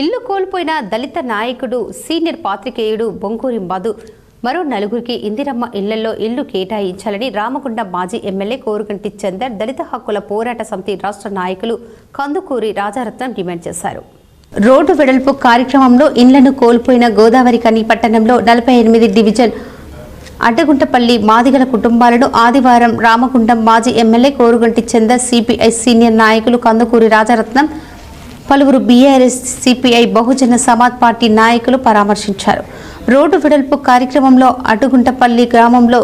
ఇల్లు కోల్పోయిన దళిత నాయకుడు సీనియర్ పాత్రికేయుడు బొంకూరి మధు. మరో నలుగురికి ఇందిరమ్మ ఇళ్ళలో ఇల్లు కేటాయించాలని రామగుండం మాజీ ఎమ్మెల్యే కోరుగంటి చందర్ దళిత హక్కుల పోరాట సమితి రాష్ట్ర నాయకులు కందుకూరి రాజారత్నం డిమాండ్ చేశారు. రోడ్డు వెడల్పు కార్యక్రమంలో ఇండ్లను కోల్పోయిన గోదావరి కని పట్టణంలో నలభై ఎనిమిది డివిజన్ అడ్డగుంటపల్లి మాదిగల కుటుంబాలను ఆదివారం రామగుండం మాజీ MLA Korukanti Chandar CPI senior నాయకులు కందుకూరి రాజారత్నం పలువురు BRS CPI Bahujan Samaj party నాయకులు పరామర్శించారు. రోడ్డు వెడల్పు కార్యక్రమంలో అటుగుంటపల్లి గ్రామంలో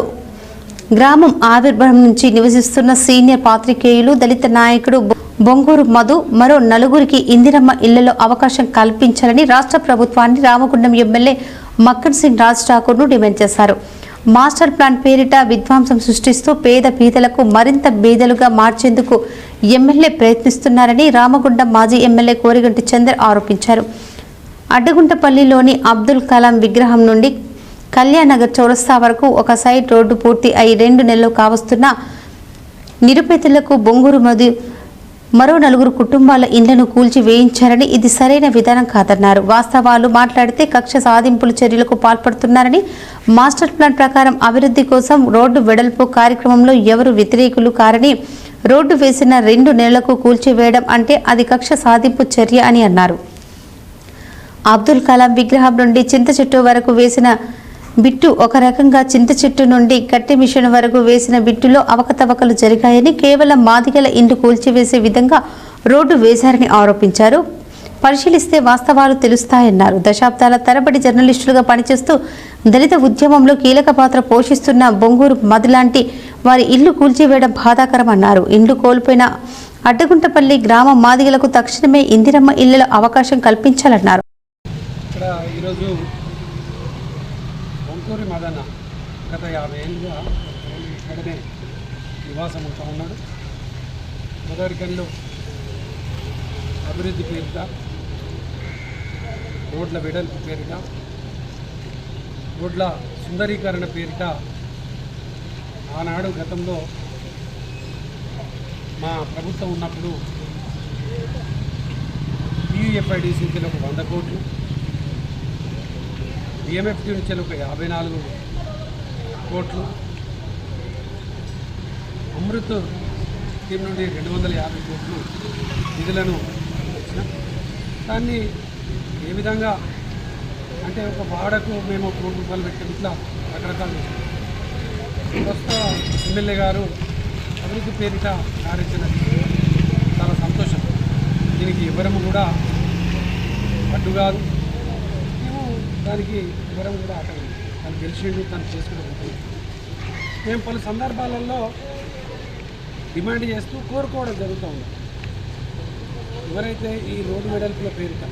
గ్రామం ఆవిర్భావం నుంచి నివసిస్తున్న సీనియర్ పాత్రికేయులు దళిత నాయకుడు బొంగూరు మధు మరో నలుగురికి ఇందిరమ్మ ఇళ్ళలో అవకాశం కల్పించాలని రాష్ట్ర ప్రభుత్వాన్ని రామగుండం ఎమ్మెల్యే మక్కన్ సింగ్ రాజ్ ఠాకూర్ను డిమాండ్ చేశారు. మాస్టర్ ప్లాన్ పేరిట విధ్వంసం సృష్టిస్తూ పేద పీదలకు మరింత బీదలుగా మార్చేందుకు ఎమ్మెల్యే ప్రయత్నిస్తున్నారని రామగుండ మాజీ ఎమ్మెల్యే కోరిగంటి చందర్ ఆరోపించారు. అడ్డగుంటపల్లిలోని అబ్దుల్ కలాం విగ్రహం నుండి కళ్యాణనగర్ చౌరస్తా వరకు ఒక సైడ్ రోడ్డు పూర్తి అయి రెండు నెలలు కావస్తున్న నిరుపేదలకు బొంగురు మధు మరో నలుగురు కుటుంబాల ఇండ్లను కూల్చి వేయించారని ఇది సరైన విధానం కాదన్నారు. వాస్తవాలు మాట్లాడితే కక్ష సాధింపుల చర్యలకు పాల్పడుతున్నారని మాస్టర్ ప్లాన్ ప్రకారం అభివృద్ధి కోసం రోడ్డు వెడల్పు కార్యక్రమంలో ఎవరు వ్యతిరేకులు కారని రోడ్డు వేసిన రెండు నెలలకు కూల్చివేయడం అంటే అది కక్ష సాధింపు చర్య అని అన్నారు. అబ్దుల్ కలాం విగ్రహం నుండి చింత చెట్టు వరకు వేసిన బిట్టు ఒక రకంగా చింత చెట్టు నుండి గట్టి మిషన్ వరకు వేసిన బిట్టులో అవకతవకలు జరిగాయని కేవలం మాదిగల ఇండ్లు కూల్చివేసే విధంగా రోడ్డు వేశారని ఆరోపించారు. పరిశీలిస్తే వాస్తవాలు తెలుస్తాయన్నారు. దశాబ్దాల తరబడి జర్నలిస్టులుగా పనిచేస్తూ దళిత ఉద్యమంలో కీలక పాత్ర పోషిస్తున్న బొంగూరు మదిలాంటి వారి ఇల్లు కూల్చివేయడం బాధాకరమన్నారు. ఇండ్లు కోల్పోయిన అడ్డగుంటపల్లి గ్రామ మాదిగలకు తక్షణమే ఇందిరమ్మ ఇళ్ళలో అవకాశం కల్పించాలన్నారు. మదన గత యాభై ఏళ్ళుగా ఇక్కడనే నివాసం ఉంటూ ఉన్నాడు. మొదటికల్లో అభివృద్ధి పేరిట రోడ్ల వెడల్పు పేరిట రోడ్ల సుందరీకరణ పేరిట ఆనాడు గతంలో మా ప్రభుత్వం ఉన్నప్పుడు టీయూఎఫ్ఐడిసికి ఒక వంద కోట్లు బిఎంఎఫ్టీ నుంచి ఒక యాభై నాలుగు కోట్లు. అమృత్ స్కీమ్ నుండి రెండు వందల యాభై కోట్లు నిధులను ఇచ్చిన దాన్ని ఏ విధంగా అంటే ఒక వాడకు మేము కోటి రూపాయలు పెట్టాం ఇట్లా రకరకాలు ప్రస్తుత ఎమ్మెల్యే గారు అభివృద్ధి పేరిట కార్యచరణ చాలా సంతోషం. దీనికి ఎవరము కూడా అడ్డు కాదు దానికి వివరం కూడా అక్కడ తను గెలిచిండు తను చేసుకుంటుంది మేము పలు సందర్భాలలో డిమాండ్ చేస్తూ కోరుకోవడం జరుగుతూ ఉన్నాం ఎవరైతే ఈ రోడ్డు వెడల్పుల పేరిట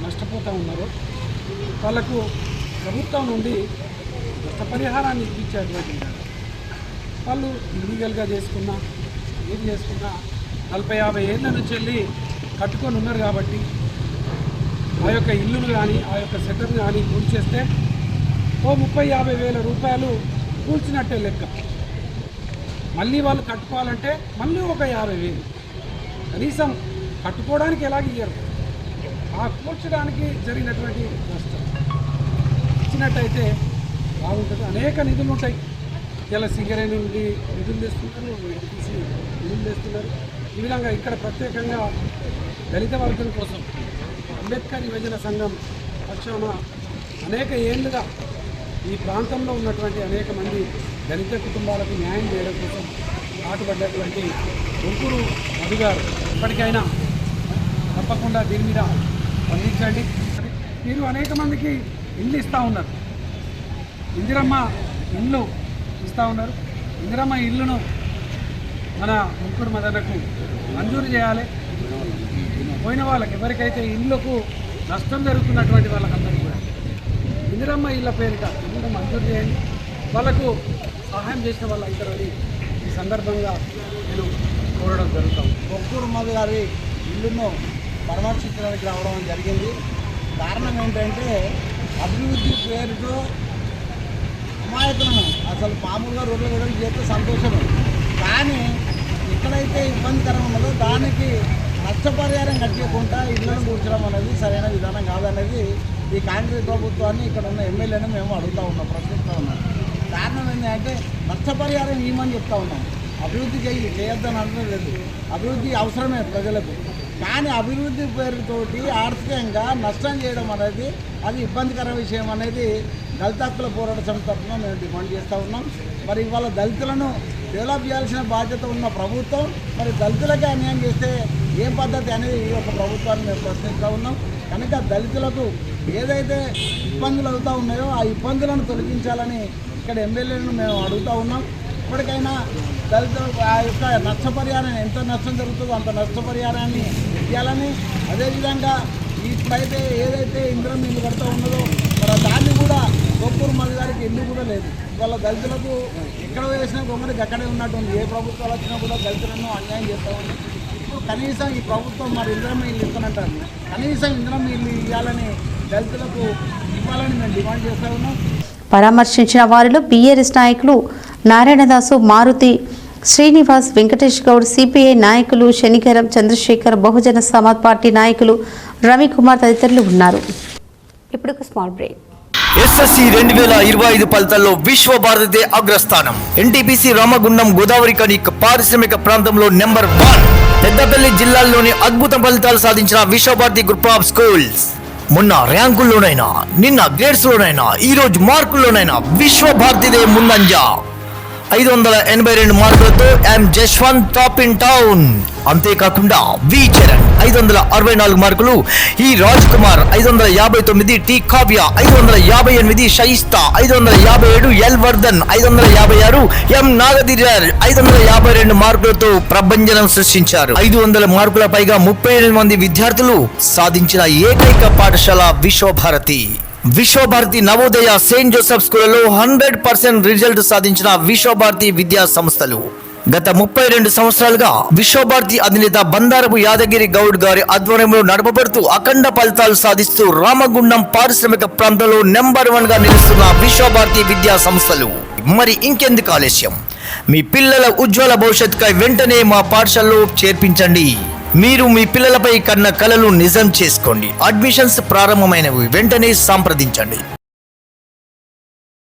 నష్టపోతూ ఉన్నారో వాళ్ళకు ప్రభుత్వం నుండి నష్టపరిహారాన్ని ఇప్పించేటువంటి వాళ్ళు ఇల్లీగల్గా చేసుకున్నా ఏది చేసుకున్నా నలభై యాభై ఏళ్ళ నుంచి వెళ్ళి కట్టుకొని ఉన్నారు కాబట్టి ఆ యొక్క ఇల్లును కానీ ఆ యొక్క సెటర్ని కానీ కూల్చేస్తే ఓ ముప్పై యాభై వేల రూపాయలు కూల్చినట్టే లెక్క. మళ్ళీ వాళ్ళు కట్టుకోవాలంటే మళ్ళీ ఒక యాభై వేలు. కనీసం కట్టుకోవడానికి ఎలాగ ఇయ్యరు? ఆ కూర్చడానికి జరిగినటువంటి నష్టం ఇచ్చినట్టయితే బాగుంటుంది. అనేక నిధులు ఉంటాయి. ఇలా సింగరేణి నుండి నిధులు తెస్తున్నారు ఎన్టీసీ నిధులు తెస్తున్నారు. ఈ విధంగా ఇక్కడ ప్రత్యేకంగా దళిత వర్గం కోసం అంబేద్కర్ యువజన సంఘం పక్షాన అనేక ఏళ్ళుగా ఈ ప్రాంతంలో ఉన్నటువంటి అనేక మంది దళిత కుటుంబాలకు న్యాయం చేయడం కోసం పాటుపడ్డటువంటి గుంటూరు మధు గారు. ఇప్పటికైనా తప్పకుండా దీని మీద స్పందించండి. మీరు అనేక మందికి ఇల్లు ఇస్తూ ఉన్నారు. ఇందిరమ్మ ఇల్లు ఇస్తూ ఉన్నారు. ఇందిరమ్మ ఇల్లును మన ముగ్గురు మదనకు మంజూరు చేయాలి. పోయిన వాళ్ళకి ఎవరికైతే ఇల్లుకు నష్టం జరుగుతున్నటువంటి వాళ్ళకందరికీ కూడా. ఇందిరమ్మ ఇళ్ళ పేరిట ఇందుకు మంజూరు చేయండి వాళ్ళకు సహాయం చేసిన వాళ్ళ అవుతారని ఈ సందర్భంగా నేను కోరడం జరుగుతాం. బొక్కూరు మధు గారి ఇల్లును పరామర్శించడానికి రావడం జరిగింది. కారణం ఏంటంటే అభివృద్ధి పేరుతో అమాయకులను అసలు మామూలుగా రోడ్లు కూడా చేస్తే సంతోషం కానీ ఎక్కడైతే ఇబ్బందికరం ఉన్నదో దానికి నష్టపరిహారం కట్టించకుండా ఇళ్ళను కూర్చడం అనేది సరైన విధానం కాదనేది ఈ కాంగ్రెస్ ప్రభుత్వాన్ని ఇక్కడ ఉన్న ఎమ్మెల్యేని మేము అడుగుతా ఉన్నాం ప్రశ్నిస్తూ ఉన్నాం. కారణం ఏంటంటే నష్టపరిహారం ఇవ్వమని చెప్తా ఉన్నాం. అభివృద్ధి చేయి చేయొద్దని అనడం లేదు. అభివృద్ధి అవసరమే ప్రజలకు. కానీ అభివృద్ధి పేరుతోటి ఆర్థికంగా నష్టం చేయడం అనేది అది ఇబ్బందికర విషయం అనేది దళిత హక్కుల పోరాట సమితి తరఫున మేము డిమాండ్ చేస్తూ ఉన్నాం. మరి ఇవాళ దళితులను డెవలప్ చేయాల్సిన బాధ్యత ఉన్న ప్రభుత్వం మరి దళితులకే అన్యాయం చేస్తే ఏ పద్ధతి అనేది ఈ యొక్క ప్రభుత్వాన్ని మేము ప్రశ్నిస్తూ ఉన్నాం. కనుక దళితులకు ఏదైతే ఇబ్బందులు అవుతూ ఉన్నాయో ఆ ఇబ్బందులను తొలగించాలని ఇక్కడ ఎమ్మెల్యేలను మేము అడుగుతూ ఉన్నాం. ఇప్పటికైనా దళితులకు ఆ యొక్క నష్టపరిహారం ఎంత నష్టం జరుగుతుందో అంత నష్టపరిహారాన్ని ఇవ్వాలని అదేవిధంగా ఇప్పుడైతే ఏదైతే ఇంద్రం ఇల్లు కడుతూ ఉన్నదో మరి దాన్ని కూడా గొప్పూరు మల్లి ఇల్లు కూడా లేదు. వాళ్ళ దళితులకు ఎక్కడ వేసినా గొంగడికి అక్కడే ఉన్నట్టుంది. ఏ ప్రభుత్వాలు వచ్చినా కూడా దళితులను అన్యాయం చేస్తూ ఉంది కనీసం ఈ ప్రభుత్వం మరి ఇంద్రం ఇల్లు ఇస్తానంటారు కనీసం ఇంద్రం ఇల్లు ఇవ్వాలని దళితులకు ఇవ్వాలని మేము డిమాండ్ చేస్తూ ఉన్నాం. పరామర్శించిన వారిలో బీఆర్ఎస్ నాయకులు నారాయణదాసు మారుతి శ్రీనివాస్ వెంకటేష్ గౌడ్ సిపిఐ నాయకులు శనికరం చంద్రశేఖర్ బహుజన సమాజ్ పార్టీ నాయకులు రవికుమార్ తదితరులు ఉన్నారు. ఇప్పుడు ఒక స్మాల్ బ్రేక్. ఎస్ఎస్సి రెండు వేల ఇరవై ఐదు ఫలితాల్లో విశ్వ భారతి అగ్రస్థానం. ఎన్టీపీసీ రామగుండం గోదావరి కని పారిశ్రామిక ప్రాంతంలో నెంబర్ వన్. పెద్దపల్లి జిల్లాలోని అద్భుత ఫలితాలు సాధించిన విశ్వభారతి గ్రూప్ ఆఫ్ స్కూల్స్ మొన్న ర్యాంకుల్లోనైనా నిన్న గ్రేడ్స్ లోనైనా ఈ రోజు మార్కుల్లోనైనా విశ్వభారతిదే ముందంజ. ఐదు వందల ఎనభై రెండు మార్కులతో M Jashwanth top in town అంతేకాకుండా వి చరణ్ ఐదు వందల అరవై నాలుగు మార్కులు. ఈ రాజ్ కుమార్ ఐదు వందల యాభై తొమ్మిది. టి కావ్య ఐదు వందల యాభై ఎనిమిది. షైస్తా ఐదు వందల యాభై ఏడు. ఎల్ వర్ధన్ ఐదు వందల యాభై ఆరు. ఎం నాగదిర్యార్ ఐదు వందల యాభై రెండు మార్కులతో ప్రభంజనం సృష్టించారు. ఐదు వందల మార్కుల పైగా ముప్పై ఎనిమిది మంది విద్యార్థులు సాధించిన ఏకైక పాఠశాల విశ్వభారతి. విశ్వభారతి నవోదయ సెయింట్ జోసెఫ్ స్కూళ్ళలో హండ్రెడ్ పర్సెంట్ రిజల్ట్ సాధించిన విశ్వభారతి విద్యా సంస్థలు. గత ముప్పై రెండు సంవత్సరాలుగా విశ్వభారతి అధినేత బందారపు యాదగిరి గౌడ్ గారి ఆధ్వర్యంలో నడపబడుతూ అఖండ ఫలితాలు సాధిస్తూ రామగుండం పారిశ్రామిక ప్రాంతంలో నెంబర్ వన్గా నిలుస్తున్న విశ్వభారతి విద్యా సంస్థలు. మరి ఇంకెందుకు ఆలస్యం? మీ పిల్లల ఉజ్వల భవిష్యత్తుకై వెంటనే మా పాఠశాలలో చేర్పించండి. మీరు మీ పిల్లలపై కన్న కలలు నిజం చేసుకోండి. అడ్మిషన్స్ ప్రారంభమైనవి. వెంటనే సంప్రదించండి.